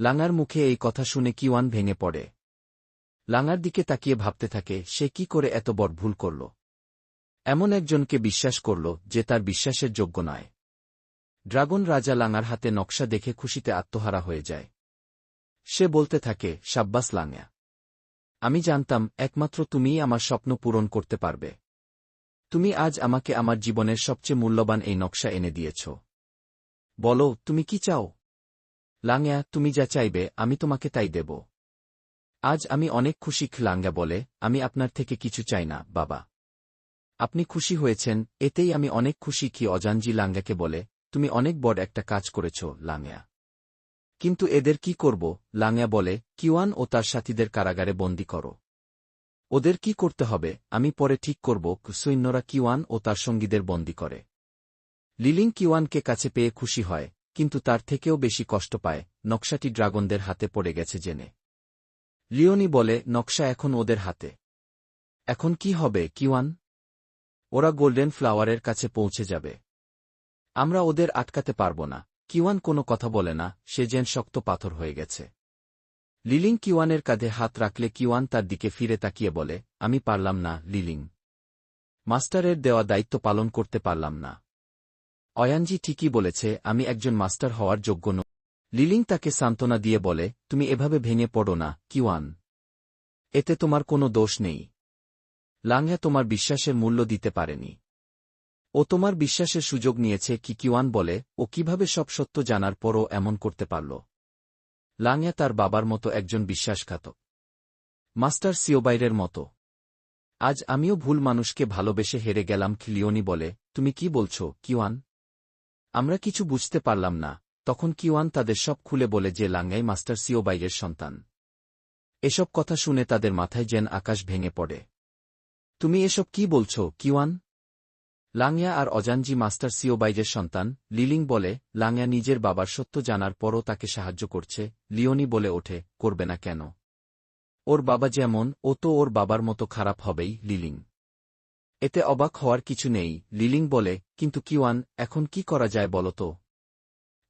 লাঙার মুখে এই কথা শুনে কিওয়ান ভেঙে পড়ে। লাঙার দিকে তাকিয়ে ভাবতে থাকে, সে কি করে এত বড় ভুল করল? এমন একজনকে বিশ্বাস করল যে তার বিশ্বাসের যোগ্য নয়। ড্রাগন রাজা লাঙার হাতে নকশা দেখে খুশিতে আত্মহারা হয়ে যায়। সে বলতে থাকে, সাব্বাস লাঙা, আমি জানতাম একমাত্র তুমিই আমার স্বপ্ন পূরণ করতে পারবে। তুমি আজ আমাকে আমার জীবনের সবচেয়ে মূল্যবান এই নকশা এনে দিয়েছ। বলো, তুমি কি চাও? লাঙ্গা, তুমি যা চাইবে, আমি তোমাকে তাই দেব। আজ আমি অনেক খুশি, লাঙ্গা বলে, আমি আপনার থেকে কিছু চাই না, বাবা। আপনি খুশি হয়েছেন, এতেই আমি অনেক খুশি, কি অজানজি লাঙ্গাকে বলে, তুমি অনেক বড় একটা কাজ করেছ, লাঙ্গা। কিন্তু এদের কি করব, লাঙ্গা বলে, কিওয়ান ও তার সাথীদের কারাগারে বন্দি করো। ওদের কি করতে হবে, আমি পরে ঠিক করব, সৈন্যরা কিওয়ান ও তার সঙ্গীদের বন্দি করে। লিলিং কিওয়ানকে কাছে পেয়ে খুশি হয় কিন্তু তার থেকেও বেশি কষ্ট পায়, নকশাটি ড্রাগনদের হাতে পড়ে গেছে জেনে। লিওনি বলে, নকশা এখন ওদের হাতে। এখন কি হবে, কিওয়ান? ওরা গোল্ডেন ফ্লাওয়ারের কাছে পৌঁছে যাবে। আমরা ওদের আটকাতে পারব না কিওয়ান কোনো কথা বলে না, সে যেন শক্ত পাথর হয়ে গেছে। লিলিং কিওয়ানের কাঁধে হাত রাখলে কিওয়ান তার দিকে ফিরে তাকিয়ে বলে, আমি পারলাম না, লিলিং। মাস্টারের দেওয়া দায়িত্ব পালন করতে পারলাম না। অয়ানজি ঠিকই বলেছে, আমি একজন মাস্টার হওয়ার যোগ্য নই। লিলিং তাকে সান্ত্বনা দিয়ে বলে, তুমি এভাবে ভেঙে পড়ো না, কিওয়ান। এতে তোমার কোনো দোষ নেই। লাংহা তোমার বিশ্বাসের মূল্য দিতে পারেনি। ও তোমার বিশ্বাসের সুযোগ নিয়েছে কি কিওয়ান বলে, ও কীভাবে সব সত্য জানার পরও এমন করতে পারল। লাংয়া তার বাবার মতো একজন বিশ্বাসঘাতক। মাস্টার সিওবাইরের মতো। আজ আমিও ভুল মানুষকে ভালোবেসে হেরে গেলাম, খিলিওনি বলে, তুমি কি বলছ, কিওয়ান? আমরা কিছু বুঝতে পারলাম না, তখন কিওয়ান তাদের সব খুলে বলে যে লাঙ্গাই মাস্টার সিওবাইরের সন্তান। এসব কথা শুনে তাদের মাথায় যেন আকাশ ভেঙে পড়ে। তুমি এসব কি বলছ, কিওয়ান? লাংয়া আর অজানজি মাস্টার সিও সিওবাইজের সন্তান, লিলিং বলে লাংয়া নিজের বাবার সত্য জানার পরও তাকে সাহায্য করছে, লিওনি বলে ওঠে, করবে না কেন? ওর বাবা যেমন, ও তো ওর বাবার মতো খারাপ হবেই, লিলিং। এতে অবাক হওয়ার কিছু নেই, লিলিং বলে, কিন্তু কিওয়ান, এখন কি করা যায় বলো তো?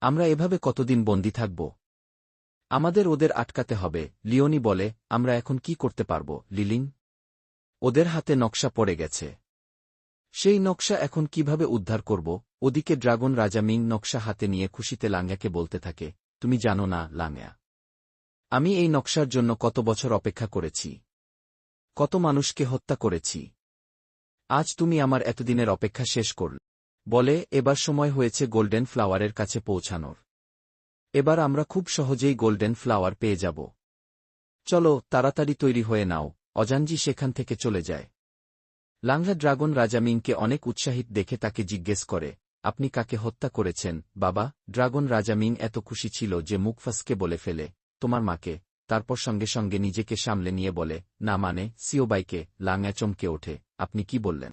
আমরা এভাবে কতদিন বন্দি থাকব? আমাদের ওদের আটকাতে হবে, লিওনি বলে, আমরা এখন কি করতে পারব, লিলিং? ওদের হাতে নকশা পড়ে গেছে। সেই নকশা এখন কীভাবে উদ্ধার করব? ওদিকে ড্রাগন রাজা মিং নকশা হাতে নিয়ে খুশিতে লাঙ্গাকে বলতে থাকে, তুমি জানো না, লাঙ্গা। আমি এই নকশার জন্য কত বছর অপেক্ষা করেছি। কত মানুষকে হত্যা করেছি। আজ তুমি আমার এতদিনের অপেক্ষা শেষ করল। বলে, এবার সময় হয়েছে গোল্ডেন ফ্লাওয়ারের কাছে পৌঁছানোর। এবার আমরা খুব সহজেই গোল্ডেন ফ্লাওয়ার পেয়ে যাব। চলো, তাড়াতাড়ি তৈরি হয়ে নাও অজানজি সেখান থেকে চলে যায়। লাংলা ড্রাগন রাজা মিংকে অনেক উৎসাহিত দেখে তাকে জিজ্ঞেস করে, আপনি কাকে হত্যা করেছেন? বাবা, ড্রাগন রাজা মিং এত খুশি ছিল যে মুখফাসকে বলে ফেলে, তোমার মাকে, তারপর সঙ্গে সঙ্গে নিজেকে সামলে নিয়ে বলে, না মানে সিওবাইকে লাংয়া চমকে ওঠে। আপনি কি বললেন?